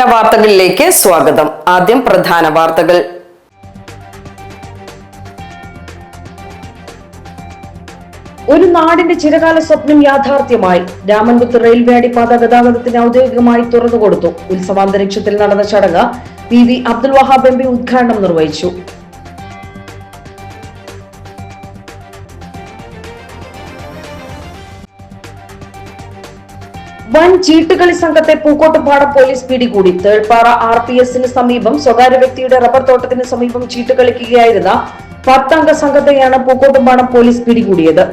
പ്രധാന വാർത്തകളിലേക്ക് സ്വാഗതം. ആദ്യം പ്രധാന വാർത്തകൾ. ഒരു നാടിന്റെ ചിരകാല സ്വപ്നം യാഥാർത്ഥ്യമായി. രാമൻകുത്ത് റെയിൽവേ അടിപ്പാത ഗതാഗതത്തിന് ഔദ്യോഗികമായി തുറന്നുകൊടുത്തു. ഉത്സവാന്തരീക്ഷത്തിൽ നടന്ന ചടങ്ങ് P V Abdul Wahab MP ഉദ്ഘാടനം നിർവഹിച്ചു. വൻ ചീട്ടുകളി സംഘത്തെ പൂക്കോട്ടുപാട പോലീസ് പിടികൂടി. തേൾപ്പാറ ആർ പി എസിന് സമീപം സ്വകാര്യ വ്യക്തിയുടെ റബ്ബർ തോട്ടത്തിന് സമീപം ചീട്ട് കളിക്കുകയായിരുന്ന പത്തംഗ സംഘത്തെയാണ് പൂക്കോട്ടുപാടം പോലീസ് പിടികൂടിയത്.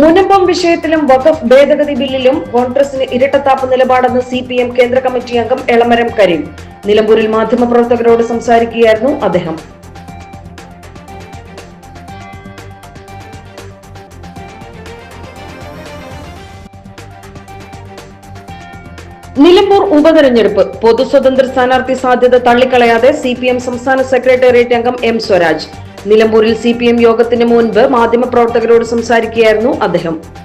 മുനമ്പം വിഷയത്തിലും വഖഫ് ഭേദഗതി ബില്ലിലും കോൺഗ്രസിന് ഇരട്ടത്താപ്പ് നിലപാടെന്ന് സി പി എം കേന്ദ്ര കമ്മിറ്റി അംഗം എളമരം കരീം. നിലമ്പൂരിൽ മാധ്യമപ്രവർത്തകരോട് സംസാരിക്കുകയായിരുന്നു അദ്ദേഹം. നിലമ്പൂർ ഉപതെരഞ്ഞെടുപ്പ്. പൊതു സ്വതന്ത്ര സ്ഥാനാർത്ഥി സാധ്യത തള്ളിക്കളയാതെ സി പി എം സംസ്ഥാന സെക്രട്ടേറിയറ്റ് അംഗം എം സ്വരാജ്. നിലമ്പൂരിൽ സി പി എം യോഗത്തിന് മുൻപ് മാധ്യമപ്രവർത്തകരോട് സംസാരിക്കുകയായിരുന്നു അദ്ദേഹം.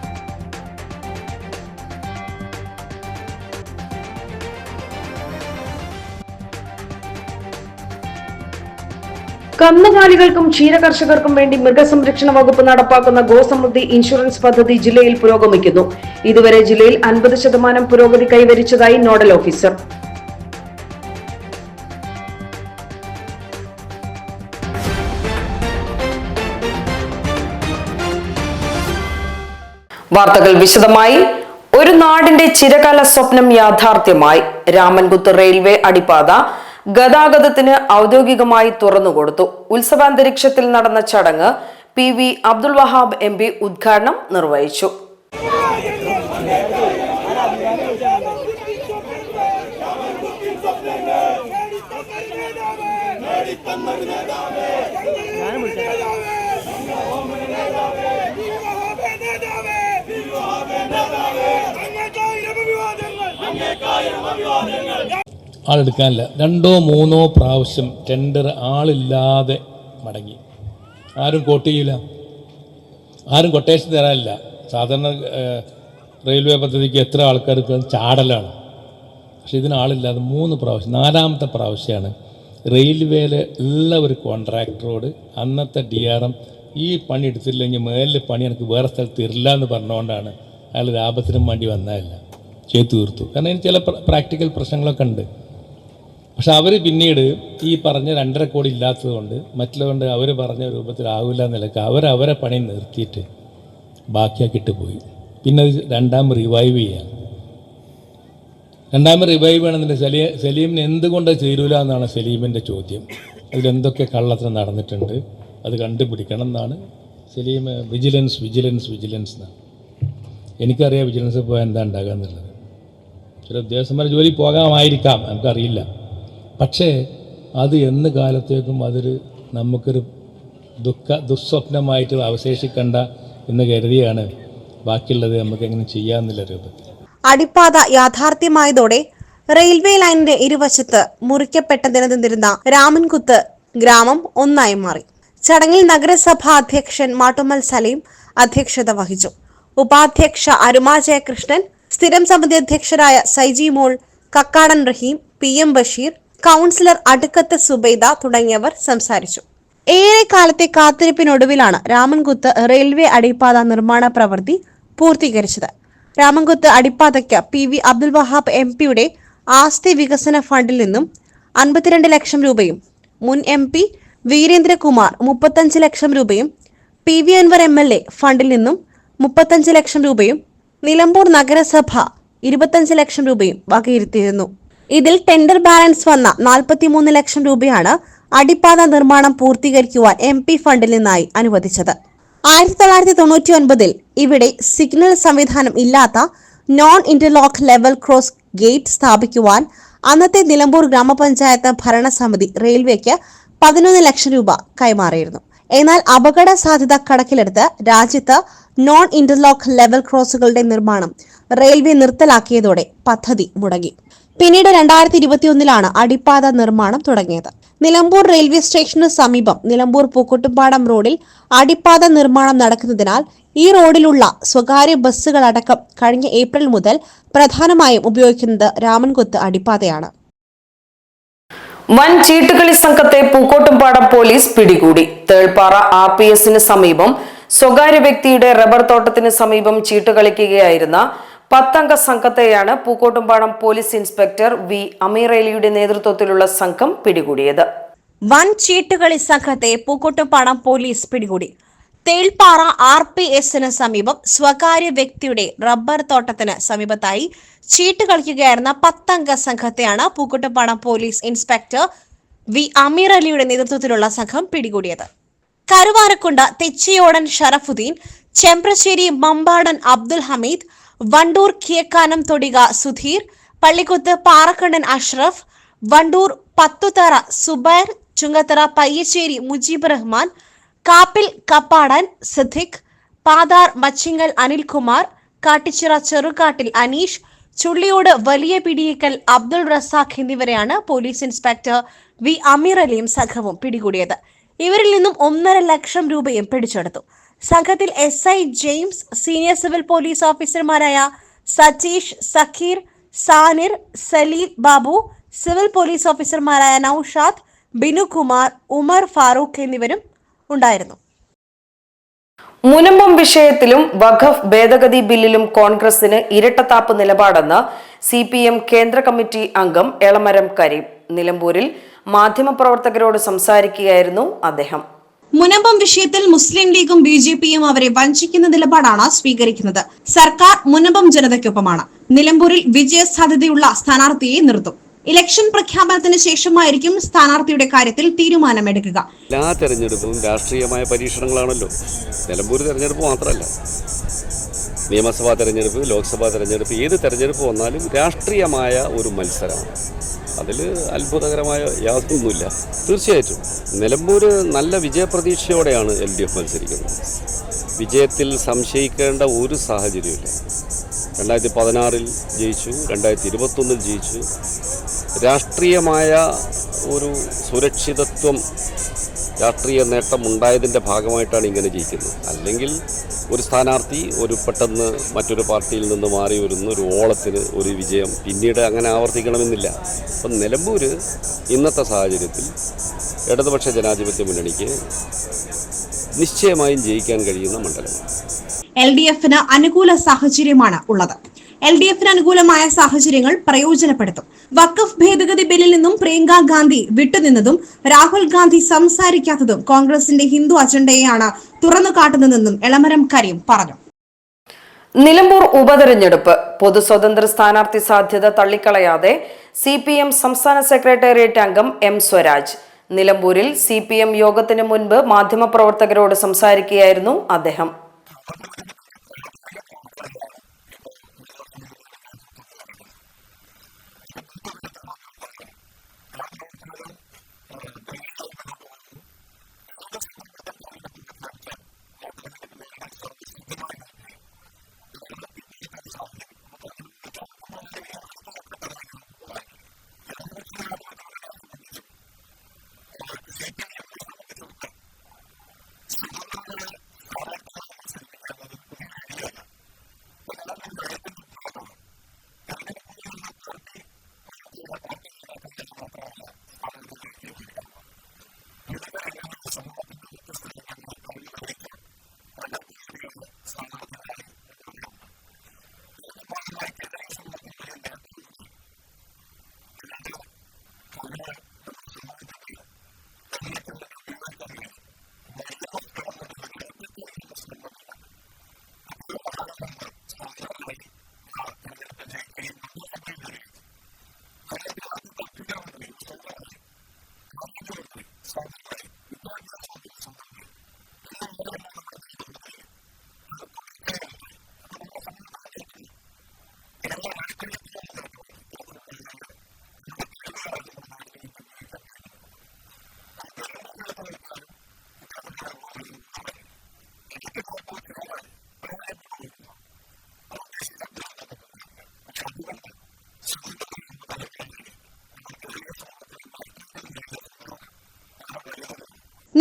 കന്നുകാലികൾക്കും ക്ഷീരകർഷകർക്കും വേണ്ടി മൃഗസംരക്ഷണ വകുപ്പ് നടപ്പാക്കുന്ന ഗോസമൃദ്ധി ഇൻഷുറൻസ് പദ്ധതി ജില്ലയിൽ പുരോഗമിക്കുന്നു. ഇതുവരെ ജില്ലയിൽ അൻപത് ശതമാനം പുരോഗതി കൈവരിച്ചതായി നോഡൽ ഓഫീസർ. വാർത്തകൾ വിശദമായി. ഒരു നാടിന്റെ ചിരകാല സ്വപ്നം യാഥാർത്ഥ്യമായി. രാമൻകുത്ത് റെയിൽവേ അടിപ്പാത ഗതാഗതത്തിന് ഔദ്യോഗികമായി തുറന്നുകൊടുത്തു ഉത്സവാന്തരീക്ഷത്തിൽ നടന്ന ചടങ്ങ് P V Abdul Wahab M P ഉദ്ഘാടനം നിർവഹിച്ചു. ആളെടുക്കാനില്ല. രണ്ടോ മൂന്നോ പ്രാവശ്യം ടെൻഡർ ആളില്ലാതെ മടങ്ങി. ആരും കോട്ട് ചെയ്യില്ല ആരും കൊട്ടേഷൻ തരാനില്ല. സാധാരണ റെയിൽവേ പദ്ധതിക്ക് എത്ര ആൾക്കാർക്ക് ചാടലാണ്. പക്ഷെ ഇതിന് ആളില്ലാതെ മൂന്ന് പ്രാവശ്യം നാലാമത്തെ പ്രാവശ്യമാണ് റെയിൽവേയിലെ ഉള്ള ഒരു കോൺട്രാക്ടറോട് അന്നത്തെ ഡി ആർ എം ഈ പണി എടുത്തില്ലെങ്കിൽ മേലിൽ പണി എനിക്ക് വേറെ സ്ഥലത്ത് തരില്ല എന്ന് പറഞ്ഞുകൊണ്ടാണ് അയാൾ ലാഭത്തിനും വേണ്ടി വന്നതല്ല. ചെയ്തു തീർത്തു. കാരണം ഇതിന് ചില പ്രാക്ടിക്കൽ പ്രശ്നങ്ങളൊക്കെ ഉണ്ട്. പക്ഷെ അവർ പിന്നീട് ഈ പറഞ്ഞ രണ്ടര കോടി ഇല്ലാത്തതുകൊണ്ട് മറ്റുള്ളതുകൊണ്ട് അവർ പറഞ്ഞ രൂപത്തിലാവില്ല നിലയ്ക്ക് അവർ അവരെ പണി നിർത്തിയിട്ട് ബാക്കിയാക്കിയിട്ട് പോയി. പിന്നെ അത് രണ്ടാം റിവൈവ് ചെയ്യാം രണ്ടാമത് റിവൈവ് വേണമെന്നുണ്ട് സലീ സലീമിന് എന്തുകൊണ്ട് ചേരൂല എന്നാണ് സലീമിന്റെ ചോദ്യം. അതിലെന്തൊക്കെ കള്ളത്തിന് നടന്നിട്ടുണ്ട് അത് കണ്ടുപിടിക്കണം എന്നാണ് സലീം വിജിലൻസ് വിജിലൻസ് വിജിലൻസ് എന്നാണ്. എനിക്കറിയാം വിജിലൻസ് പോയാൽ എന്താ ഉണ്ടാകുക എന്നുള്ളത് ചില ഉദ്യോഗസ്ഥന്മാർ ജോലി പോകാമായിരിക്കാം. നമുക്കറിയില്ല. പക്ഷേ അത് എന്ന് കാലത്തേക്കും അതൊരു നമുക്കൊരു ദുഃഖ ദുസ്വപ്നമായിട്ട് അവശേഷിക്കണ്ട എന്ന് കരുതിയാണ്. ബാക്കിയുള്ളത് നമുക്ക് എങ്ങനെ ചെയ്യാമെന്നുള്ള രൂപത്തിൽ. അടിപ്പാത യാഥാർത്ഥ്യമായതോടെ റെയിൽവേ ലൈനിന്റെ ഇരുവശത്ത് മുറിക്കപ്പെട്ട നിലനിന്നിരുന്ന രാമൻകുത്ത് ഗ്രാമം ഒന്നായി മാറി. ചടങ്ങിൽ നഗരസഭാ അധ്യക്ഷൻ മാട്ടുമൽ സലീം അധ്യക്ഷത വഹിച്ചു. ഉപാധ്യക്ഷ അരുമാ ജയകൃഷ്ണൻ സ്ഥിരം സമിതി അധ്യക്ഷരായ Saiji Mol Kakkadan Rahim P M Basheer councillor Adukkath Subaida തുടങ്ങിയവർ സംസാരിച്ചു. ഏറെ കാലത്തെ കാത്തിരിപ്പിനൊടുവിലാണ് രാമൻകുത്ത് റെയിൽവേ അടിപ്പാത നിർമ്മാണ പ്രവൃത്തി പൂർത്തീകരിച്ചത്. Ramankuth അടിപ്പാതയ്ക്ക് P V Abdul Wahab M പിയുടെ ആസ്തി വികസന ഫണ്ടിൽ നിന്നും അൻപത്തിരണ്ട് ലക്ഷം രൂപയും മുൻ എം പി വീരേന്ദ്രകുമാർ മുപ്പത്തഞ്ച് ലക്ഷം രൂപയും P V Anvar M L A ഫണ്ടിൽ നിന്നും മുപ്പത്തഞ്ച് ലക്ഷം രൂപയും നിലമ്പൂർ നഗരസഭ ഇരുപത്തഞ്ച് ലക്ഷം രൂപയും വകയിരുത്തിയിരുന്നു. ഇതിൽ ടെൻഡർ ബാലൻസ് വന്ന നാൽപ്പത്തിമൂന്ന് ലക്ഷം രൂപയാണ് അടിപ്പാത നിർമ്മാണം പൂർത്തീകരിക്കുവാൻ എം പി ഫണ്ടിൽ നിന്നായി അനുവദിച്ചത്. ആയിരത്തി തൊള്ളായിരത്തി തൊണ്ണൂറ്റി ഒൻപതിൽ ഇവിടെ സിഗ്നൽ സംവിധാനം ഇല്ലാത്ത non interlock level cross gate സ്ഥാപിക്കുവാൻ അന്നത്തെ നിലമ്പൂർ ഗ്രാമപഞ്ചായത്ത് ഭരണസമിതി റെയിൽവേക്ക് പതിനൊന്ന് ലക്ഷം രൂപ കൈമാറിയിരുന്നു. എന്നാൽ അപകട സാധ്യത കണക്കിലെടുത്ത് രാജ്യത്ത് നോൺ ഇന്റർലോക്ക് ലെവൽ ക്രോസുകളുടെ നിർമ്മാണം റെയിൽവേ നിർത്തലാക്കിയതോടെ പദ്ധതി മുടങ്ങി. പിന്നീട് രണ്ടായിരത്തി ഇരുപത്തിയൊന്നിലാണ് അടിപ്പാത നിർമ്മാണം തുടങ്ങിയത്. നിലമ്പൂർ റെയിൽവേ സ്റ്റേഷന് സമീപം നിലമ്പൂർ പൂക്കോട്ടുപാടം റോഡിൽ അടിപ്പാത നിർമ്മാണം നടക്കുന്നതിനാൽ ഈ റോഡിലുള്ള സ്വകാര്യ ബസ്സുകളടക്കം കഴിഞ്ഞ ഏപ്രിൽ മുതൽ പ്രധാനമായും ഉപയോഗിക്കുന്നത് രാമൻകുത്ത് അടിപ്പാതയാണ്. വൻ ചീട്ടുകളി സംഘത്തെ പൂക്കോട്ടുംപാടം പോലീസ് പിടികൂടി. തേൾപ്പാറ ആർ പി എസിന് സമീപം സ്വകാര്യ വ്യക്തിയുടെ റബ്ബർ തോട്ടത്തിന് സമീപം ചീട്ടുകളിക്കുകയായിരുന്ന പത്തംഗ സംഘത്തെയാണ് പൂക്കോട്ടുംപാടം പോലീസ് ഇൻസ്പെക്ടർ വി അമീറേലിയുടെ നേതൃത്വത്തിലുള്ള സംഘം പിടികൂടിയത്. വൻ ചീട്ടുകളി സംഘത്തെ പൂക്കോട്ടുംപാടം പോലീസ് പിടികൂടി. തേൾപ്പാറ ആർ പി എസിന് സമീപം സ്വകാര്യ വ്യക്തിയുടെ റബ്ബർ തോട്ടത്തിന് സമീപത്തായി ചീട്ട് കളിക്കുകയായിരുന്ന പത്തംഗ സംഘത്തെയാണ് Pookkottupadam police inspector V Ameer അലിയുടെ നേതൃത്വത്തിലുള്ള സംഘം പിടികൂടിയത്. കരുവാരക്കുണ്ട് തെച്ചിയോടൻ ഷറഫുദ്ദീൻ ചെമ്പ്രശ്ശേരി മമ്പാടൻ അബ്ദുൽ ഹമീദ് വണ്ടൂർ കിയക്കാനം തൊടിക സുധീർ പള്ളിക്കുത്ത് പാറക്കണ്ണൻ അഷ്റഫ് വണ്ടൂർ പത്തുതറ സുബൈർ ചുങ്കത്തറ പയ്യശ്ശേരി മുജീബ് റഹ്മാൻ കാപ്പിൽ കപ്പാടൻ സിദ്ദിഖ് പാതാർ മച്ചിങ്ങൽ അനിൽകുമാർ കാട്ടിച്ചിറ ചെറുകാട്ടിൽ അനീഷ് ചുള്ളിയോട് വലിയ പിടിയേക്കൽ അബ്ദുൾ റസാഖ് എന്നിവരെയാണ് പോലീസ് ഇൻസ്പെക്ടർ വി അമീർ അലിയും സംഘവും പിടികൂടിയത്. ഇവരിൽ നിന്നും ഒന്നര ലക്ഷം രൂപയും പിടിച്ചെടുത്തു. സംഘത്തിൽ S I James senior civil police ഓഫീസർമാരായ സതീഷ് സഖീർ സാനിർ സലീൽ ബാബു സിവിൽ പോലീസ് ഓഫീസർമാരായ നൌഷാദ് ബിനുകുമാർ ഉമർ ഫാറൂഖ് എന്നിവരും ഉണ്ടായിരുന്നു. മുനമ്പം വിഷയത്തിലും വഖഫ് ഭേദഗതി ബില്ലിലും കോൺഗ്രസിന് ഇരട്ടത്താപ്പ് നിലപാടെന്ന് സി പി എം കേന്ദ്ര കമ്മിറ്റി അംഗം എളമരം കരീം. നിലമ്പൂരിൽ മാധ്യമപ്രവർത്തകരോട് സംസാരിക്കുകയായിരുന്നു അദ്ദേഹം. മുനമ്പം വിഷയത്തിൽ മുസ്ലിം ലീഗും ബി ജെ പിയും അവരെ വഞ്ചിക്കുന്ന നിലപാടാണ് സ്വീകരിക്കുന്നത്. സർക്കാർ മുനമ്പം ജനതയ്ക്കൊപ്പമാണ്. നിലമ്പൂരിൽ വിജയസാധ്യതയുള്ള സ്ഥാനാർത്ഥിയെ നിർത്തും. ഇലക്ഷൻ പ്രഖ്യാപനത്തിന് ശേഷമായിരിക്കും സ്ഥാനാർത്ഥിയുടെ കാര്യത്തിൽ തീരുമാനമെടുക്കുക. എല്ലാ തെരഞ്ഞെടുപ്പും രാഷ്ട്രീയമായ പരീക്ഷണങ്ങളാണല്ലോ. നിലമ്പൂർ തെരഞ്ഞെടുപ്പ് മാത്രമല്ല. നിയമസഭാ തെരഞ്ഞെടുപ്പ് ലോക്സഭാ തെരഞ്ഞെടുപ്പ് ഏത് തെരഞ്ഞെടുപ്പ് വന്നാലും രാഷ്ട്രീയമായ ഒരു മത്സരമാണ്. അതിൽ അത്ഭുതകരമായ യാതൊന്നുമില്ല. തീർച്ചയായിട്ടും. നിലമ്പൂർ നല്ല വിജയപ്രതീക്ഷയോടെയാണ് എൽ ഡി എഫ് മത്സരിക്കുന്നത്. വിജയത്തിൽ സംശയിക്കേണ്ട ഒരു സാഹചര്യമില്ല രണ്ടായിരത്തി പതിനാറിൽ ജയിച്ചു രണ്ടായിരത്തി ഇരുപത്തൊന്നിൽ ജയിച്ചു. രാഷ്ട്രീയമായ ഒരു സുരക്ഷിതത്വം രാഷ്ട്രീയ നേട്ടം ഉണ്ടായതിന്റെ ഭാഗമായിട്ടാണ് ഇങ്ങനെ ജയിക്കുന്നത്. അല്ലെങ്കിൽ ഒരു സ്ഥാനാർത്ഥി ഒരു പെട്ടെന്ന് മറ്റൊരു പാർട്ടിയിൽ നിന്ന് മാറി വരുന്ന ഒരു ഓളത്തിന് ഒരു വിജയം പിന്നീട് അങ്ങനെ ആവർത്തിക്കണമെന്നില്ല. അപ്പം നിലമ്പൂർ ഇന്നത്തെ സാഹചര്യത്തിൽ ഇടതുപക്ഷ ജനാധിപത്യ മുന്നണിക്ക് നിശ്ചയമായും ജയിക്കാൻ കഴിയുന്ന മണ്ഡലം എൽ ഡി എഫിന് അനുകൂല സാഹചര്യമാണ് ഉള്ളത്. എൽ ഡി എഫിന് അനുകൂലമായ സാഹചര്യങ്ങൾ പ്രയോജനപ്പെടുത്തും. വഖഫ് ഭേദഗതി ബില്ലിൽ നിന്നും പ്രിയങ്ക ഗാന്ധി വിട്ടുനിന്നതും രാഹുൽ ഗാന്ധി സംസാരിക്കാത്തതും കോൺഗ്രസിന്റെ ഹിന്ദു അജണ്ടയെയാണ് തുറന്നു കാട്ടുന്നതെന്നും എളമരം കരീം പറഞ്ഞു. നിലമ്പൂർ ഉപതെരഞ്ഞെടുപ്പ്. പൊതു സ്വതന്ത്ര സ്ഥാനാർത്ഥി സാധ്യത തള്ളിക്കളയാതെ സി പി എം സംസ്ഥാന സെക്രട്ടേറിയറ്റ് അംഗം എം സ്വരാജ്. നിലമ്പൂരിൽ സി പി എം യോഗത്തിന് മുൻപ് മാധ്യമപ്രവർത്തകരോട് സംസാരിക്കുകയായിരുന്നു അദ്ദേഹം.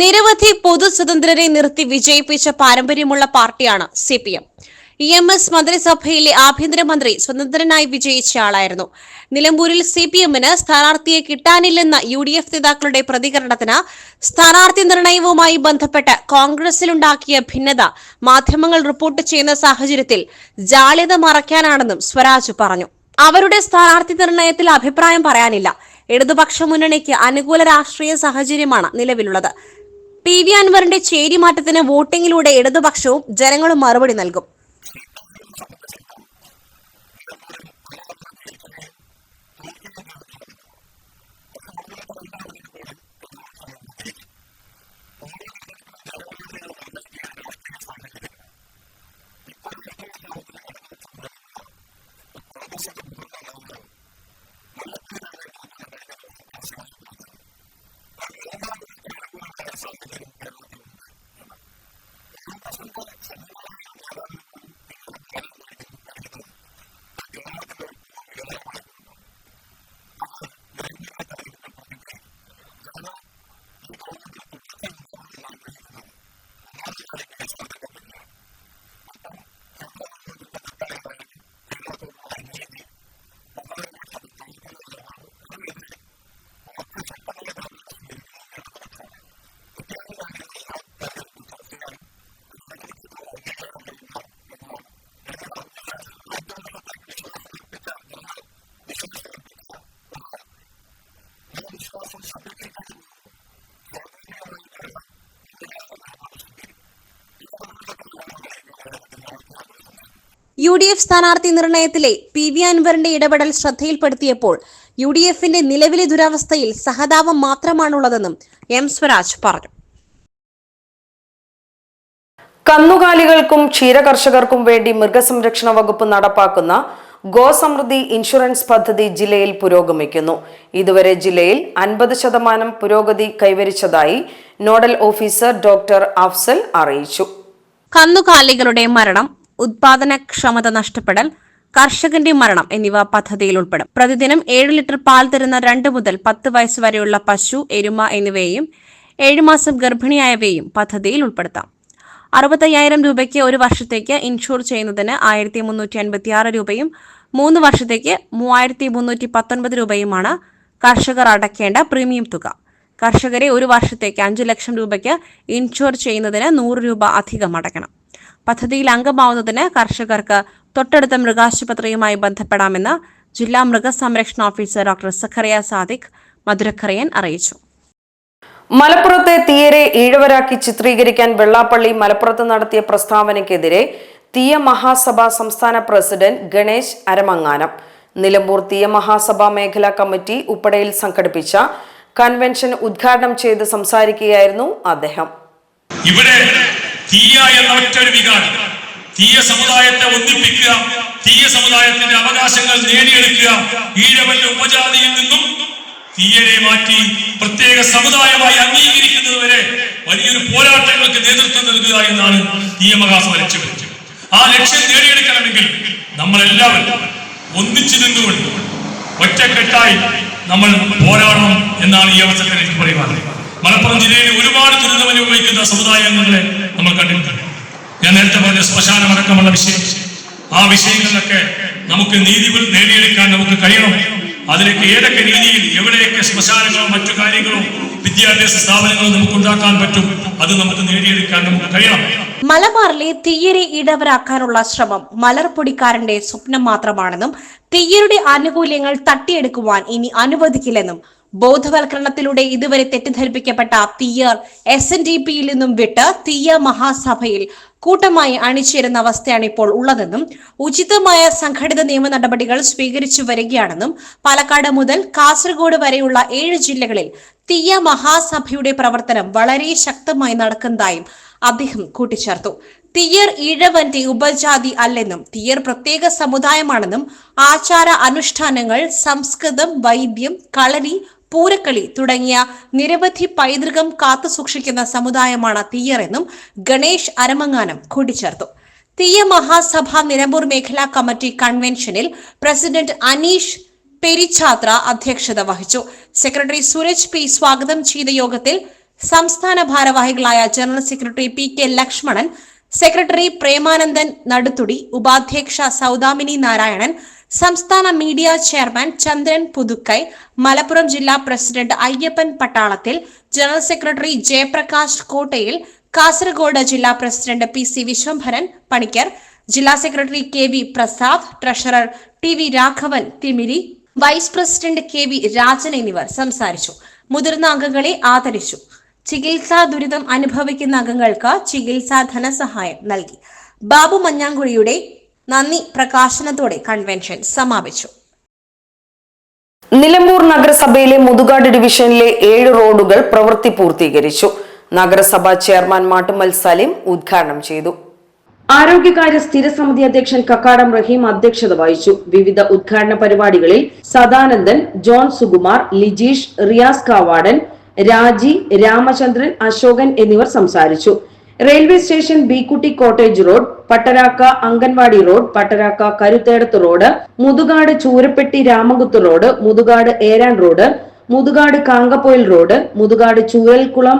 നിരവധി പൊതു സ്വതന്ത്രരെ നിർത്തി വിജയിപ്പിച്ച പാരമ്പര്യമുള്ള പാർട്ടിയാണ് C P M. E M S മന്ത്രിസഭയിലെ ആഭ്യന്തരമന്ത്രി സ്വതന്ത്രനായി വിജയിച്ച ആളായിരുന്നു. നിലമ്പൂരിൽ സി പി എമ്മിന് സ്ഥാനാർത്ഥിയെ കിട്ടാനില്ലെന്ന യു ഡി എഫ് നേതാക്കളുടെ പ്രതികരണത്തിന് സ്ഥാനാർത്ഥി നിർണയവുമായി ബന്ധപ്പെട്ട് കോൺഗ്രസിലുണ്ടാക്കിയ ഭിന്നത മാധ്യമങ്ങൾ റിപ്പോർട്ട് ചെയ്യുന്ന സാഹചര്യത്തിൽ ജാള്യത മറയ്ക്കാനാണെന്നും സ്വരാജ് പറഞ്ഞു. അവരുടെ സ്ഥാനാർത്ഥി നിർണയത്തിൽ അഭിപ്രായം പറയാനില്ല. ഇടതുപക്ഷ മുന്നണിക്ക് അനുകൂല രാഷ്ട്രീയ സാഹചര്യമാണ് നിലവിലുള്ളത്. പി വി അൻവറിന്റെ ചേരിമാറ്റത്തിന് വോട്ടിംഗിലൂടെ ഇടതുപക്ഷവും ജനങ്ങളും മറുപടി നൽകും യു ഡി എഫ് സ്ഥാനാർത്ഥി നിർണയത്തിലെ പി വി അൻവറിന്റെ ഇടപെടൽ ശ്രദ്ധയിൽപ്പെടുത്തിയപ്പോൾ യു ഡി എഫിന്റെ നിലവിലെ ദുരവസ്ഥയിൽ സഹതാപം മാത്രമാണുള്ളതെന്നും എം സ്വരാജ് പറഞ്ഞു. കന്നുകാലികൾക്കും ക്ഷീരകർഷകർക്കും വേണ്ടി മൃഗസംരക്ഷണ വകുപ്പ് നടപ്പാക്കുന്ന ഗോസമൃദ്ധി ഇൻഷുറൻസ് പദ്ധതി ജില്ലയിൽ പുരോഗമിക്കുന്നു. ഇതുവരെ ജില്ലയിൽ അൻപത് ശതമാനം പുരോഗതി കൈവരിച്ചതായി നോഡൽ ഓഫീസർ ഡോക്ടർ അഫ്സൽ അറിയിച്ചു. കന്നുകാലികളുടെ മരണം ഉത്പാദനക്ഷമത നഷ്ടപ്പെടൽ കർഷകന്റെ മരണം എന്നിവ പദ്ധതിയിൽ ഉൾപ്പെടും. പ്രതിദിനം ഏഴ് ലിറ്റർ പാൽ തരുന്ന രണ്ട് മുതൽ പത്ത് വയസ്സ് വരെയുള്ള പശു എരുമ എന്നിവയെയും ഏഴുമാസം ഗർഭിണിയായവയും പദ്ധതിയിൽ ഉൾപ്പെടുത്താം. അറുപത്തയ്യായിരം രൂപയ്ക്ക് ഒരു വർഷത്തേക്ക് ഇൻഷുർ ചെയ്യുന്നതിന് ആയിരത്തി മുന്നൂറ്റി അൻപത്തി ആറ് രൂപയും മൂന്ന് വർഷത്തേക്ക് മൂവായിരത്തി മുന്നൂറ്റി പത്തൊൻപത് രൂപയുമാണ് കർഷകർ അടയ്ക്കേണ്ട പ്രീമിയം തുക. കർഷകരെ ഒരു വർഷത്തേക്ക് അഞ്ചു ലക്ഷം രൂപയ്ക്ക് ഇൻഷുർ ചെയ്യുന്നതിന് നൂറ് രൂപ അധികം അടയ്ക്കണം പദ്ധതിയിൽ അംഗമാവുന്നതിന് കർഷകർക്ക് തൊട്ടടുത്ത മൃഗാശുപത്രിയുമായി ബന്ധപ്പെടാമെന്ന് ജില്ലാ മൃഗസംരക്ഷണ ഓഫീസർ ഡോക്ടർ സഖറിയ സാദിഖ് മധുരക്കറിയൻ അറിയിച്ചു. മലപ്പുറത്തെ തീയരെ ഈഴവരാക്കി ചിത്രീകരിക്കാൻ വെള്ളാപ്പള്ളി മലപ്പുറത്ത് നടത്തിയ പ്രസ്താവനയ്ക്കെതിരെ തീയ മഹാസഭ സംസ്ഥാന പ്രസിഡന്റ് ഗണേശ് അരമങ്ങാനം. നിലമ്പൂർ തീയ മഹാസഭാ മേഖലാ കമ്മിറ്റി ഉപ്പടയിൽ സംഘടിപ്പിച്ച കൺവെൻഷൻ ഉദ്ഘാടനം ചെയ്ത് സംസാരിക്കുകയായിരുന്നു അദ്ദേഹം. ഇവിടെ തീയ എന്ന ഒറ്റൊരു വികാരം തീയ സമുദായത്തെ ഒന്നിപ്പിക്കുക തീയ സമുദായത്തിന്റെ അവകാശങ്ങൾ നേടിയെടുക്കുക ഈഴവന്റെ ഉപജാതിയിൽ നിന്നും തീയരെ മാറ്റി പ്രത്യേക സമുദായമായി അംഗീകരിക്കുന്നത് വരെ വലിയൊരു പോരാട്ടങ്ങൾക്ക് നേതൃത്വം നൽകുക എന്നാണ് ഈ മഹാസഭ ലക്ഷ്യമിട്ടത്. ആ ലക്ഷ്യം നേടിയെടുക്കണമെങ്കിൽ നമ്മളെല്ലാവരും ഒന്നിച്ചു നിന്നുകൊണ്ട് ഒറ്റക്കെട്ടായി നമ്മൾ പോരാടണം എന്നാണ് ഈ അവസരത്തിൽ എനിക്ക് പറയുന്നത് മലപ്പുറം ജില്ലയിൽ ഒരുപാട് ദുരിതം അനുഭവിക്കുന്ന സമുദായങ്ങളെ നമ്മൾ കണ്ടിട്ടുണ്ട്. ഞാൻ നേരത്തെ പറഞ്ഞ ശ്മശാനമടക്കമുള്ള വിഷയം. ആ വിഷയങ്ങളിലൊക്കെ നമുക്ക് നീതി നേടിയെടുക്കാൻ നമുക്ക് കഴിയണം. അതിലേക്ക് ഏതൊക്കെ രീതിയിൽ എവിടെയൊക്കെ ശ്മശാനങ്ങളോ മറ്റു കാര്യങ്ങളും വിദ്യാഭ്യാസ സ്ഥാപനങ്ങളും നമുക്ക് ഉണ്ടാക്കാൻ പറ്റും അത് നമുക്ക് നേടിയെടുക്കാൻ നമുക്ക് കഴിയണം. മലബാറിലെ തീയരെ ഇടവരാക്കാനുള്ള ശ്രമം മലർപ്പൊടിക്കാരന്റെ സ്വപ്നം മാത്രമാണെന്നും തീയരുടെ ആനുകൂല്യങ്ങൾ തട്ടിയെടുക്കുവാൻ ഇനി അനുവദിക്കില്ലെന്നും ബോധവൽക്കരണത്തിലൂടെ ഇതുവരെ തെറ്റിദ്ധരിപ്പിക്കപ്പെട്ട തീയർ എസ് എൻ ഡി പിയിൽ നിന്നും വിട്ട് തീയ മഹാസഭയിൽ കൂട്ടമായി അണിചേരുന്ന അവസ്ഥയാണ് ഇപ്പോൾ ഉള്ളതെന്നും ഉചിതമായ സംഘടിത നിയമ നടപടികൾ സ്വീകരിച്ചു വരികയാണെന്നും പാലക്കാട് മുതൽ കാസർഗോഡ് വരെയുള്ള ഏഴ് ജില്ലകളിൽ തീയ മഹാസഭയുടെ പ്രവർത്തനം വളരെ ശക്തമായി നടക്കുന്നതായും അദ്ദേഹം കൂട്ടിച്ചേർത്തു. തീയർ ഈഴവന്റെ ഉപജാതി അല്ലെന്നും തീയർ പ്രത്യേക സമുദായമാണെന്നും ആചാര അനുഷ്ഠാനങ്ങൾ സംസ്കൃതം വൈദ്യം കളരി പൂരക്കളി തുടങ്ങിയ നിരവധി പൈതൃകം കാത്തു സൂക്ഷിക്കുന്ന സമുദായമാണ് തീയർ എന്നും ഗണേഷ് അരമങ്ങാനം കൂട്ടിച്ചേർത്തു. തീയ മഹാസഭ നിലമ്പൂർ മേഖലാ കമ്മിറ്റി കൺവെൻഷനിൽ പ്രസിഡന്റ് അനീഷ് പെരിഛാത്ര അധ്യക്ഷത വഹിച്ചു. സെക്രട്ടറി സുരജ് പി സ്വാഗതം ചെയ്ത യോഗത്തിൽ സംസ്ഥാന ഭാരവാഹികളായ general secretary P K Lakshmanan secretary Premanandan Naduthudi ഉപാധ്യക്ഷ Saudamini Narayanan സംസ്ഥാന മീഡിയ ചെയർമാൻ ചന്ദ്രൻ പുതുക്കൈ മലപ്പുറം ജില്ലാ പ്രസിഡന്റ് അയ്യപ്പൻ പട്ടാളത്തിൽ ജനറൽ സെക്രട്ടറി ജയപ്രകാശ് കോട്ടയിൽ കാസർഗോഡ് ജില്ലാ president P C Vishwambharan Panicker ജില്ലാ secretary K V Prasad treasurer T V Raghavan Thimiri vice president K V Rajan എന്നിവർ സംസാരിച്ചു. മുതിർന്ന അംഗങ്ങളെ ആദരിച്ചു. ചികിത്സാ ദുരിതം അനുഭവിക്കുന്ന അംഗങ്ങൾക്ക് ചികിത്സാ ധനസഹായം നൽകി. ബാബു മഞ്ഞാങ്കുഴിയുടെ നന്ദി പ്രകാശനത്തോടെ കൺവെൻഷൻ സമാപിച്ചു. നിലമ്പൂർ നഗരസഭയിലെ മുതുകാട് ഡിവിഷനിലെ ഏഴ് റോഡുകൾ പ്രവൃത്തി പൂർത്തീകരിച്ചു. നഗരസഭാ ചെയർമാൻ മാട്ടുമൽ സലീം ഉദ്ഘാടനം ചെയ്തു. ആരോഗ്യകാര്യ സ്ഥിര സമിതി അധ്യക്ഷൻ കക്കാടം റഹീം അധ്യക്ഷത വഹിച്ചു. വിവിധ ഉദ്ഘാടന പരിപാടികളിൽ സദാനന്ദൻ ജോൺ സുകുമാർ ലിജീഷ് റിയാസ് കാവാടൻ രാജി രാമചന്ദ്രൻ അശോകൻ എന്നിവർ സംസാരിച്ചു. Railway station Beekutty cottage road Pattarakka anganwadi road Pattarakka Karuthedath road Muthukad Choorappetti Ramakuth road Muthukad Eran road Muthukad Kankappoyil road Muthukad Chooralkulam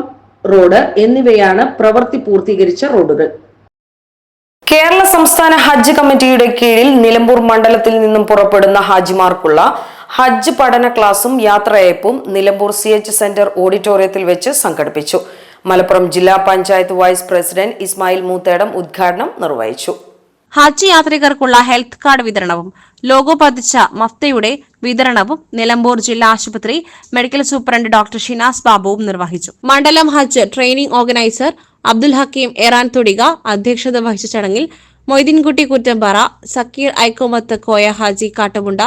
road എന്നിവയാണ് പ്രവൃത്തി പൂർത്തീകരിച്ച റോഡുകൾ. കേരള സംസ്ഥാന ഹജ്ജ് കമ്മിറ്റിയുടെ കീഴിൽ നിലമ്പൂർ മണ്ഡലത്തിൽ നിന്നും പുറപ്പെടുന്ന ഹാജിമാർക്കുള്ള ഹജ്ജ് പഠന ക്ലാസും യാത്രയയപ്പും നിലമ്പൂർ സി എച്ച് സെന്റർ ഓഡിറ്റോറിയത്തിൽ വെച്ച് സംഘടിപ്പിച്ചു. മലപ്പുറം ജില്ലാ പഞ്ചായത്ത് വൈസ് പ്രസിഡന്റ് ഇസ്മായിൽ മൂത്തേടം ഉദ്ഘാടനം നിർവഹിച്ചു. ഹജ്ജ് യാത്രികർക്കുള്ള ഹെൽത്ത് കാർഡ് വിതരണവും ലോഗോ പതിച്ച മഫ്തയുടെ വിതരണവും നിലമ്പൂർ ജില്ലാ ആശുപത്രി മെഡിക്കൽ സൂപ്രണ്ട് ഡോക്ടർ ഷിനാസ് ബാബുവും നിർവഹിച്ചു. മണ്ഡലം ഹജ്ജ് ട്രെയിനിംഗ് ഓർഗനൈസർ അബ്ദുൽ ഹക്കീം എറാൻ തുടിക അധ്യക്ഷത വഹിച്ച ചടങ്ങിൽ മൊയ്തീൻകുട്ടി കുറ്റമ്പാറ സക്കീർ ഐക്കോമത്ത് കോയ ഹാജി കാട്ടുമുണ്ട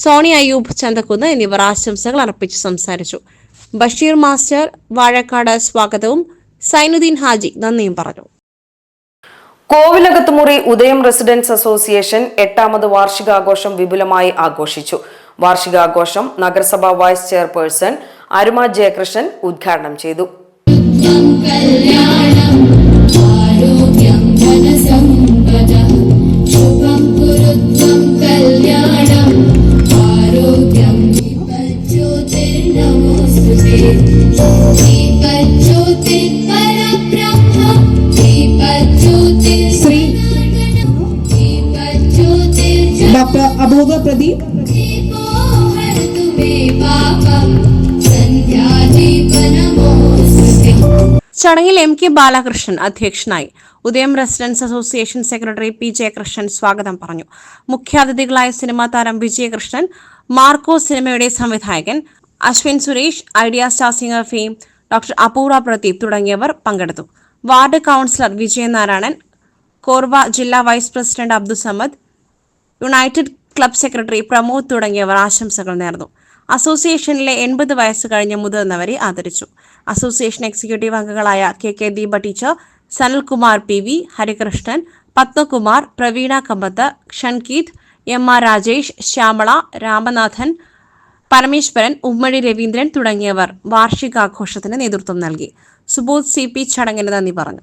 സോണി അയ്യൂബ് ചന്തക്കുന്ന് എന്നിവർ ആശംസകൾ അർപ്പിച്ച് സംസാരിച്ചു. ബഷീർ മാസ്റ്റർ വാഴക്കാട് സ്വാഗതവും. സൈനുദ്ദീൻ ഹാജി നന്ദിയും പറഞ്ഞു. കോവിലകത്തുമുറി ഉദയം റെസിഡൻസ് അസോസിയേഷൻ എട്ടാമത് വാർഷികാഘോഷം വിപുലമായി ആഘോഷിച്ചു. വാർഷികാഘോഷം നഗരസഭാ വൈസ് ചെയർപേഴ്സൺ അരുമ ജയകൃഷ്ണൻ ഉദ്ഘാടനം ചെയ്തു. പ്രദീപ്. ചടങ്ങിൽ എം കെ ബാലകൃഷ്ണൻ അധ്യക്ഷനായി Udayam residents association secretary P Jayakrishnan സ്വാഗതം പറഞ്ഞു. മുഖ്യാതിഥികളായ സിനിമാ താരം വിജയകൃഷ്ണൻ മാർക്കോ സിനിമയുടെ സംവിധായകൻ Ashwin Suresh idea star singer fame doctor Apoorva Pradeep തുടങ്ങിയവർ പങ്കെടുത്തു. വാർഡ് കൗൺസിലർ വിജയനാരായണൻ കോർവ ജില്ലാ vice president Abdussamad united club secretary Pramod തുടങ്ങിയവർ ആശംസകൾ നേർന്നു. അസോസിയേഷനിലെ എൺപത് വയസ്സ് കഴിഞ്ഞ മുതിർന്നവരെ ആദരിച്ചു. അസോസിയേഷൻ എക്സിക്യൂട്ടീവ് അംഗങ്ങളായ K K Deepa teacher Sanalkumar P V Harikrishnan Padmakumar Praveena Kampath Shankeeth M R Rajesh Shyamala Ramanathan Parameswaran Ummazhi Raveendran തുടങ്ങിയവർ വാർഷികാഘോഷത്തിന് നേതൃത്വം നൽകി. സുബോധ് സി പി ചടങ്ങിന് നന്ദി പറഞ്ഞു.